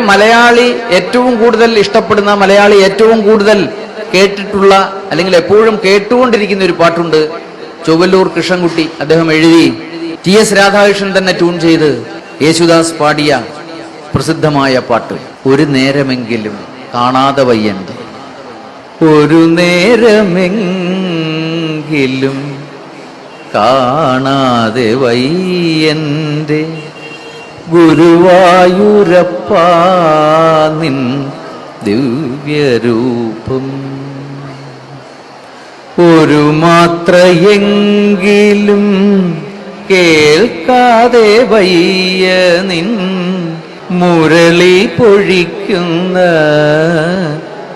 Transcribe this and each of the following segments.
മലയാളി ഏറ്റവും കൂടുതൽ ഇഷ്ടപ്പെടുന്ന മലയാളി ഏറ്റവും കൂടുതൽ കേട്ടിട്ടുള്ള അല്ലെങ്കിൽ എപ്പോഴും കേട്ടുകൊണ്ടിരിക്കുന്ന ഒരു പാട്ടുണ്ട് ചൊവ്വല്ലൂർ കൃഷ്ണൻകുട്ടി. അദ്ദേഹം എഴുതി ടി എസ് രാധാകൃഷ്ണൻ തന്നെ ട്യൂൺ ചെയ്ത് യേശുദാസ് പാടിയ പ്രസിദ്ധമായ പാട്ട് ഒരു നേരമെങ്കിലും കാണാതെ വയ്യണ്ട്? ഒരു നേരമെങ്കിലും കാണാതെ വയ്യന്റെ ഗുരുവായൂരപ്പ നിൻ ദിവ്യരൂപം. ഒരു മാത്രയെങ്കിലും കേൾക്കാതെ വയ്യ നിൻ മുരളി പൊഴിക്കുന്ന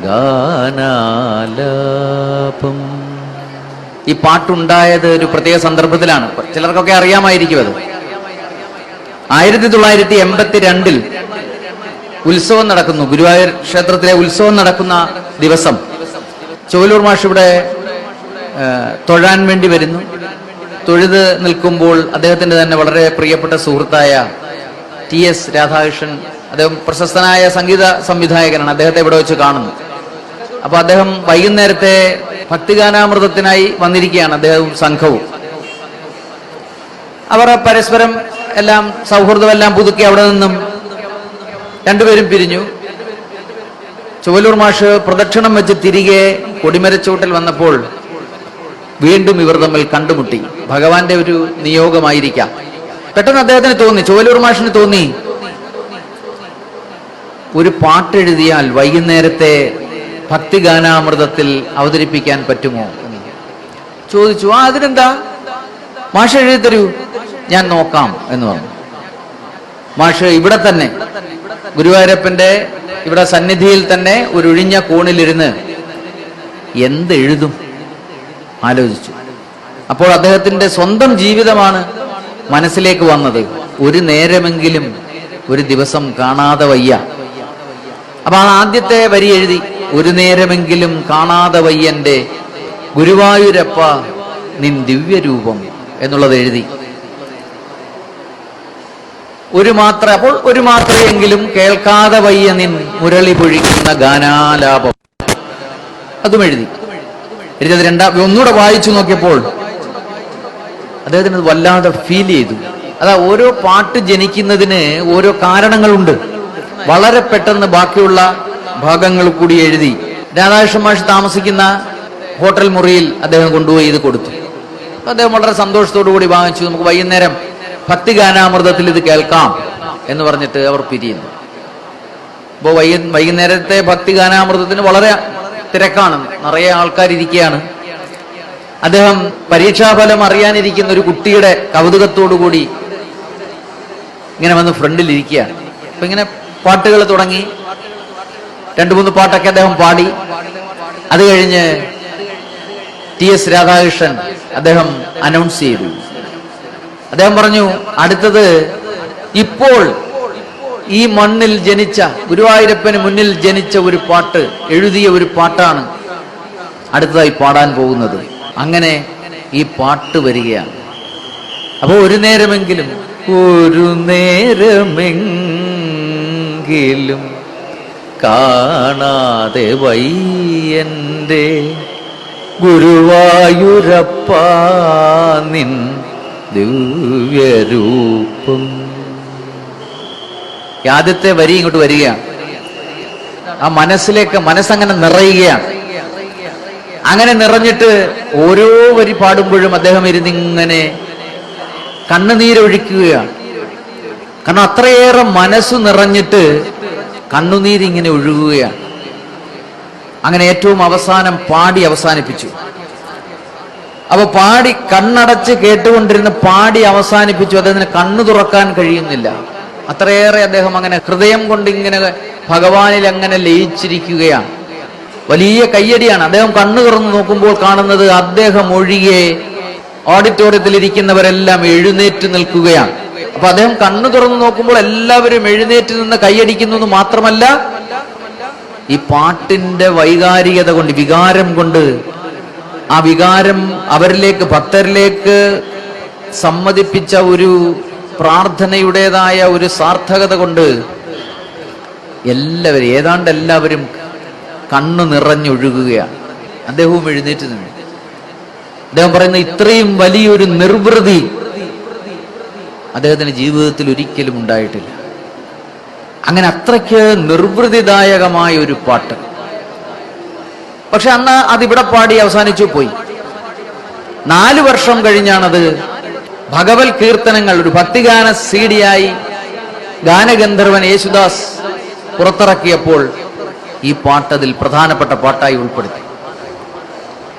ഗാനാലാപം. ഈ പാട്ടുണ്ടായത് ഒരു പ്രത്യേക സന്ദർഭത്തിലാണ്. ചിലർക്കൊക്കെ അറിയാമായിരിക്കും അത്. ആയിരത്തി തൊള്ളായിരത്തി എൺപത്തി രണ്ടിൽ ഉത്സവം നടക്കുന്നു. ഗുരുവായൂർ ക്ഷേത്രത്തിലെ ഉത്സവം നടക്കുന്ന ദിവസം. ചോലൂർ മാഷ് ഇവിടെ തൊഴാൻ വേണ്ടി വരുന്നു. തൊഴുത് നിൽക്കുമ്പോൾ അദ്ദേഹത്തിന്റെ തന്നെ വളരെ പ്രിയപ്പെട്ട സുഹൃത്തായ ടി എസ് രാധാകൃഷ്ണൻ അദ്ദേഹം പ്രശസ്തനായ സംഗീത സംവിധായകനാണ്. അദ്ദേഹത്തെ ഇവിടെ വെച്ച് കാണുന്നു. അപ്പൊ അദ്ദേഹം വൈകുന്നേരത്തെ ഭക്തിഗാനാമൃതത്തിനായി വന്നിരിക്കുകയാണ് അദ്ദേഹവും സംഘവും. അവർ പരസ്പരം എല്ലാം സൗഹൃദമെല്ലാം പുതുക്കി അവിടെ നിന്നും രണ്ടുപേരും പിരിഞ്ഞു. ചുവലൂർ മാഷ് പ്രദക്ഷിണം വെച്ച് തിരികെ കൊടിമരച്ചൂട്ടിൽ വന്നപ്പോൾ വീണ്ടും ഇവർ തമ്മിൽ കണ്ടുമുട്ടി. ഭഗവാന്റെ ഒരു നിയോഗമായിരിക്കാം. പെട്ടെന്ന് അദ്ദേഹത്തിന് തോന്നി ചുവലൂർ മാഷിന് തോന്നി ഒരു പാട്ടെഴുതിയാൽ വൈകുന്നേരത്തെ ഭക്തിഗാനാമൃതത്തിൽ അവതരിപ്പിക്കാൻ പറ്റുമോ ചോദിച്ചു ആ അതിനെന്താ? മാഷ് എഴുതി തരൂ ഞാൻ നോക്കാം എന്ന് പറഞ്ഞു. മാഷ് ഇവിടെ തന്നെ ഗുരുവായൂരപ്പന്റെ ഇവിടെ സന്നിധിയിൽ തന്നെ ഒരു ഒഴിഞ്ഞ കോണിലിരുന്ന് എന്തെഴുതും ആലോചിച്ചു. അപ്പോൾ അദ്ദേഹത്തിന്റെ സ്വന്തം ജീവിതമാണ് മനസ്സിലേക്ക് വന്നത്. ഒരു നേരമെങ്കിലും ഒരു ദിവസം കാണാതെ വയ്യ. അപ്പൊ ആ ആദ്യത്തെ വരി എഴുതി ഒരു നേരമെങ്കിലും കാണാതെ വയ്യന്റെ ഗുരുവായൂരപ്പ നിൻ ദിവ്യരൂപം എന്നുള്ളത് എഴുതി. ഒരു മാത്ര അപ്പോൾ ഒരു മാത്രയെങ്കിലും കേൾക്കാതെ വയ്യ നിൻ മുരളി പൊഴിക്കുന്ന ഗാനാലാപം. അതും എഴുതി. എഴുതിയത് രണ്ടാം ഒന്നുകൂടെ വായിച്ചു നോക്കിയപ്പോൾ അദ്ദേഹത്തിന് അത് വല്ലാതെ ഫീൽ ചെയ്തു. അതാ ഓരോ പാട്ട് ജനിക്കുന്നതിന് ഓരോ കാരണങ്ങളുണ്ട്. വളരെ പെട്ടെന്ന് ബാക്കിയുള്ള ഭാഗങ്ങൾ കൂടി എഴുതി. രാധാകൃഷ്ണൻ മാഷ് താമസിക്കുന്ന ഹോട്ടൽ മുറിയിൽ അദ്ദേഹം കൊണ്ടുപോയി ഇത് കൊടുത്തു. അദ്ദേഹം വളരെ സന്തോഷത്തോടു കൂടി വാങ്ങിച്ചു. നമുക്ക് വൈകുന്നേരം ഭക്തിഗാനാമൃതത്തിൽ ഇത് കേൾക്കാം എന്ന് പറഞ്ഞിട്ട് അവർ പിരിയുന്നു. അപ്പോൾ വൈകു വൈകുന്നേരത്തെ ഭക്തിഗാനാമൃതത്തിന് വളരെ തിരക്കാണ്. നിറയെ ആൾക്കാരിരിക്കുകയാണ് അദ്ദേഹം പരീക്ഷാഫലം അറിയാനിരിക്കുന്ന ഒരു കുട്ടിയുടെ കൗതുകത്തോടു കൂടി ഇങ്ങനെ വന്ന് ഫ്രണ്ടിൽ ഇരിക്കുകയാണ്. അപ്പൊ ഇങ്ങനെ പാട്ടുകൾ തുടങ്ങി. രണ്ടു മൂന്ന് പാട്ടൊക്കെ അദ്ദേഹം പാടി. അത് കഴിഞ്ഞ് ടി എസ് രാധാകൃഷ്ണൻ അദ്ദേഹം അനൗൺസ് ചെയ്തു. അദ്ദേഹം പറഞ്ഞു അടുത്തത് ഇപ്പോൾ ഈ മണ്ണിൽ ജനിച്ച ഗുരുവായൂരപ്പന് മുന്നിൽ ജനിച്ച ഒരു പാട്ട് എഴുതിയ ഒരു പാട്ടാണ് അടുത്തതായി പാടാൻ പോകുന്നത്. അങ്ങനെ ഈ പാട്ട് വരികയാണ്. അപ്പോൾ ഒരു നേരമെങ്കിലും ഒരു നേരമെങ്കിലും കാണാതെ വയ്യന്റെ ഗുരുവായൂരപ്പ നിൻ ദിവ്യരൂപം. ആദ്യത്തെ വരി ഇങ്ങോട്ട് വരികയാണ്. ആ മനസ്സിലേക്ക് മനസ്സങ്ങനെ നിറയുകയാണ്. അങ്ങനെ നിറഞ്ഞിട്ട് ഓരോ വരി പാടുമ്പോഴും അദ്ദേഹം ഇരുന്നിങ്ങനെ കണ്ണുനീരൊഴിക്കുകയാണ്. കാരണം അത്രയേറെ മനസ്സ് നിറഞ്ഞിട്ട് കണ്ണുനീരിങ്ങനെ ഒഴുകുകയാണ്. അങ്ങനെ ഏറ്റവും അവസാനം പാടി അവസാനിപ്പിച്ചു. അപ്പൊ പാടി കണ്ണടച്ച് കേട്ടുകൊണ്ടിരുന്ന് പാടി അവസാനിപ്പിച്ചു അദ്ദേഹത്തിന് കണ്ണു തുറക്കാൻ കഴിയുന്നില്ല. അത്രയേറെ അദ്ദേഹം അങ്ങനെ ഹൃദയം കൊണ്ട് ഇങ്ങനെ ഭഗവാനിൽ അങ്ങനെ ലയിച്ചിരിക്കുകയാണ്. വലിയ കയ്യടിയാണ്. അദ്ദേഹം കണ്ണു തുറന്ന് നോക്കുമ്പോൾ കാണുന്നത് അദ്ദേഹം ഒഴികെ ഓഡിറ്റോറിയത്തിൽ ഇരിക്കുന്നവരെല്ലാം എഴുന്നേറ്റ് നിൽക്കുകയാണ്. അപ്പൊ അദ്ദേഹം കണ്ണു തുറന്നു നോക്കുമ്പോൾ എല്ലാവരും എഴുന്നേറ്റ് നിന്ന് കൈയടിക്കുന്നു എന്ന് മാത്രമല്ല ഈ പാട്ടിന്റെ വൈകാരികത കൊണ്ട് വികാരം കൊണ്ട് ആ വികാരം അവരിലേക്ക് ഭക്തരിലേക്ക് സമ്മതിപ്പിച്ച ഒരു പ്രാർത്ഥനയുടേതായ ഒരു സാർത്ഥകത കൊണ്ട് എല്ലാവരും ഏതാണ്ട് എല്ലാവരും കണ്ണു നിറഞ്ഞൊഴുകുകയാണ്. അദ്ദേഹവും എഴുന്നേറ്റ് നിന്നു അദ്ദേഹം പറയുന്ന ഇത്രയും വലിയൊരു നിർവൃതി അദ്ദേഹത്തിന്റെ ജീവിതത്തിൽ ഒരിക്കലും ഉണ്ടായിട്ടില്ല. അങ്ങനെ അത്രയ്ക്ക് നിർവൃതിദായകമായ ഒരു പാട്ട്. പക്ഷെ അന്ന് അതിവിടെ പാടി അവസാനിച്ചു പോയി. നാല് വർഷം കഴിഞ്ഞാണത് ഭഗവത് കീർത്തനങ്ങൾ ഒരു ഭക്തിഗാന സീഡിയായി ഗാനഗന്ധർവൻ യേശുദാസ് പുറത്തിറക്കിയപ്പോൾ ഈ പാട്ടതിൽ പ്രധാനപ്പെട്ട പാട്ടായി ഉൾപ്പെടുത്തി.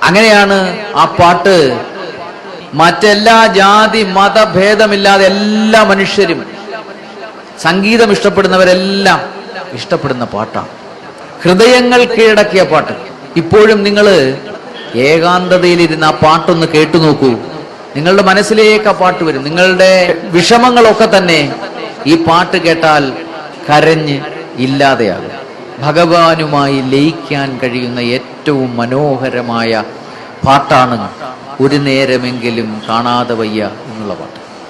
അങ്ങനെയാണ് ആ പാട്ട് മറ്റെല്ലാ ജാതി മതഭേദമില്ലാതെ എല്ലാ മനുഷ്യരും സംഗീതം ഇഷ്ടപ്പെടുന്നവരെല്ലാം ഇഷ്ടപ്പെടുന്ന പാട്ടാണ്. ഹൃദയങ്ങൾ കീഴടക്കിയ പാട്ട്. ഇപ്പോഴും നിങ്ങൾ ഏകാന്തതയിലിരുന്ന് ആ പാട്ടൊന്ന് കേട്ടു നോക്കൂ. നിങ്ങളുടെ മനസ്സിലേക്ക് ആ പാട്ട് വരും. നിങ്ങളുടെ വിഷമങ്ങളൊക്കെ തന്നെ ഈ പാട്ട് കേട്ടാൽ കരഞ്ഞ് ഇല്ലാതെയാകും. ഭഗവാനുമായി ലയിക്കാൻ കഴിയുന്ന ഏറ്റവും മനോഹരമായ പാട്ടാണ് ഒരു നേരമെങ്കിലും കാണാതെ വയ്യ എന്നുള്ള പാട്ട്.